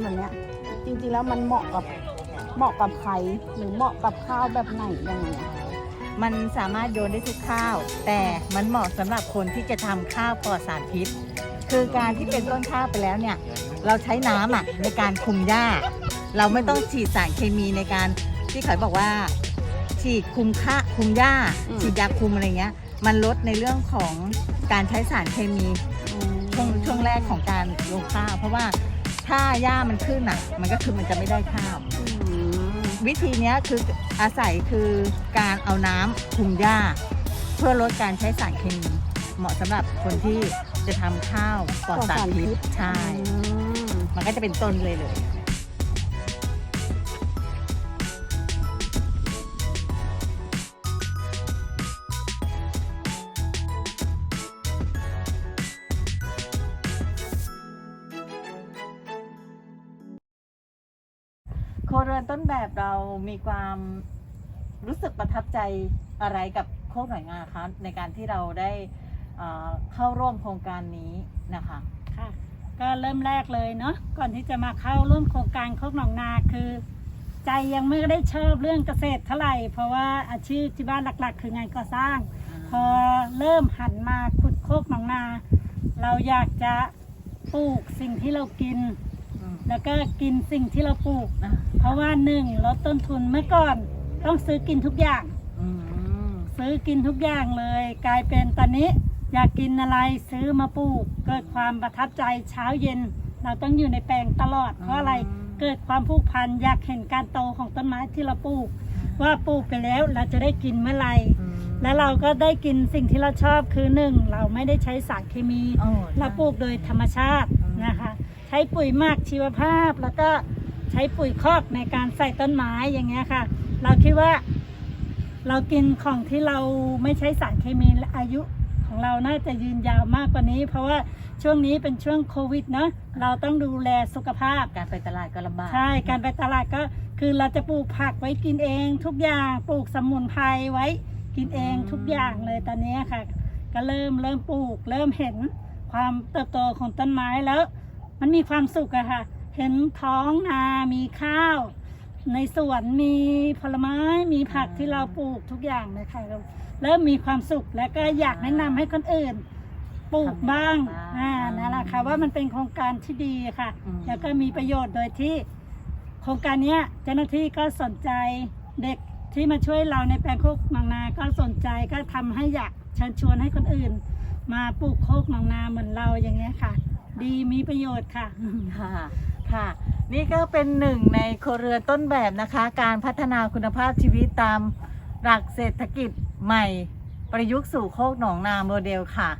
เหมาะกับเหมาะกับใครหรือเหมาะกับข้าวแบบไหนยังไงอะมันสามารถโยนได้ทุกข้าว แต่มันเหมาะสำหรับคนที่จะทำข้าวปลอดสารพิษ คือการที่เป็นต้นข้าวไปแล้วเนี่ย เราใช้น้ำอะในการคุมหญ้า เราไม่ต้องฉีดสารเคมีในการที่เขาบอกว่า ฉีดคุมค่าคุมหญ้าฉีดยาคุมอะไรเงี้ย มันลดในเรื่องของการใช้สารเคมี ช่วงช่วงแรกของการลงข้าว เพราะว่า ถ้าหญ้ามันขึ้นอะ มันก็คือมันจะไม่ได้ข้าวอืมวิธีเนี้ยคืออาศัยคือการเอาน้ำคลุมหญ้า เพื่อลดการใช้สารเคมี เหมาะสำหรับคนที่จะทำข้าวปลอดสารพิษใช่อืมมันก็จะเป็นต้นเลยเลย โคเรือนต้นแบบเรามีความรู้สึกประทับใจอะไรกับโคกหน่อยงาคะในการที่เราได้เอ่อเข้าร่วมโครงการนี้นะคะค่ะก็เริ่มแรกเลยเนาะก่อนที่จะมาเข้าร่วมโครงการโคกหนองนาคือ ใจยังไม่ได้ชอบเรื่องเกษตรเท่าไหร่ เพราะว่าอาชีพที่บ้านหลักๆ คืองานก่อสร้าง พอเริ่มหันมาขุดโคกหนองนา เราอยากจะปลูกสิ่งที่เรากินอืม แล้วก็กินสิ่งที่เราปลูกนะเพราะว่าหนึ่งลดต้นทุนเมื่อก่อนต้องซื้อกินทุกอย่าง อืมซื้อกินทุกอย่างเลย กลายเป็นตอนนี้ อยากกินอะไรซื้อมาปลูก เกิดความประทับใจเช้าเย็น เราต้องอยู่ในแปลงตลอด เพราะอะไรเกิดความผูกพันอยากเห็นการโตของต้นไม้ที่เราปลูก ว่าปลูกไปแล้วเราจะได้กินเมื่อไหร่อืมและเราก็ได้กินสิ่งที่เราชอบคือหนึ่งเราไม่ได้ใช้สารเคมี โอ้ เราปลูกโดยธรรมชาติอืมนะคะ ใช้ปุ๋ยหมักชีวภาพ แล้วก็ใช้ปุ๋ยคอกในการใส่ต้นไม้อย่างเงี้ยค่ะ เราคิดว่า เรากินของที่เราไม่ใช้สารเคมีและอายุของเราน่าจะยืนยาวมากกว่านี้ เพราะว่าช่วงนี้เป็นช่วงโควิดเนาะเราต้องดูแลสุขภาพการไปตลาดก็ลำบากใช่การไปตลาดก็คือเราจะปลูกผักไว้กินเอง ทุกอย่างปลูกสมุนไพรไว้กินเองทุกอย่างเลยตอนนี้ค่ะ ก็เริ่มเริ่มปลูก เริ่มเห็นความเติบโตของต้นไม้แล้ว มันมีความสุขอะค่ะ เห็นท้องนา มีข้าว ในสวนมีผลไม้ มีผักที่เราปลูกทุกอย่างเลยค่ะเราเริ่มมีความสุขแล้วก็อยากแนะนำให้คนอื่น ปลูกบ้างอ่านั่นแหละค่ะว่ามันเป็นโครงการที่ดีค่ะ อืม แล้วก็มีประโยชน์โดยที่ โครงการเนี้ยเจ้าหน้าที่ก็สนใจเด็กที่มาช่วยเราในแปลงโคกหนองนา ก็สนใจก็ทำให้อยากเชิญชวนให้คนอื่น มาปลูกโคกหนองนาเหมือนเราอย่างเงี้ยค่ะ ดีมีประโยชน์ค่ะ ค่ะค่ะ นี่ก็เป็นหนึ่งในโครวเรือนต้นแบบนะคะ การพัฒนาคุณภาพชีวิตตามหลักเศรษฐกิจใหม่ ประยุกต์สู่โคกหนองนาโมเดลค่ะ